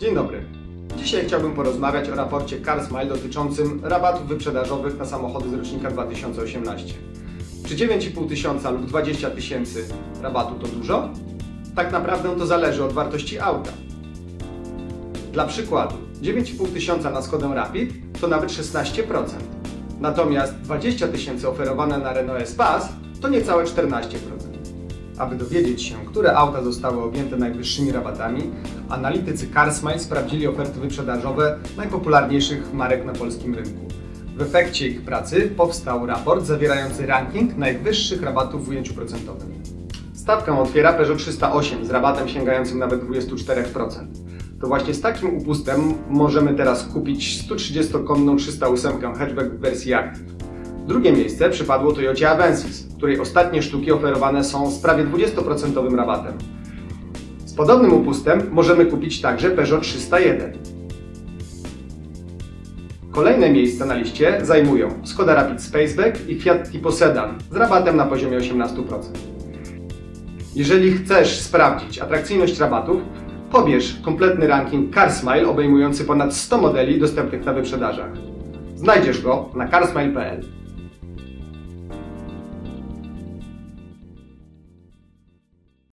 Dzień dobry. Dzisiaj chciałbym porozmawiać o raporcie CarSmile dotyczącym rabatów wyprzedażowych na samochody z rocznika 2018. Czy 9,5 tysiąca lub 20 tysięcy rabatu to dużo? Tak naprawdę to zależy od wartości auta. Dla przykładu, 9,5 tysiąca na Skodę Rapid to nawet 16%. Natomiast 20 tysięcy oferowane na Renault Espace to niecałe 14%. Aby dowiedzieć się, które auta zostały objęte najwyższymi rabatami, analitycy CarSmile sprawdzili oferty wyprzedażowe najpopularniejszych marek na polskim rynku. W efekcie ich pracy powstał raport zawierający ranking najwyższych rabatów w ujęciu procentowym. Stawkę otwiera Peugeot 308 z rabatem sięgającym nawet 24%. To właśnie z takim upustem możemy teraz kupić 130-konną 308 hatchback w wersji Active. Drugie miejsce przypadło Toyocie Avensis, której ostatnie sztuki oferowane są z prawie 20% rabatem. Z podobnym upustem możemy kupić także Peugeot 301. Kolejne miejsca na liście zajmują Skoda Rapid Spaceback i Fiat Tipo Sedan z rabatem na poziomie 18%. Jeżeli chcesz sprawdzić atrakcyjność rabatów, pobierz kompletny ranking CarSmile obejmujący ponad 100 modeli dostępnych na wyprzedażach. Znajdziesz go na carsmile.pl.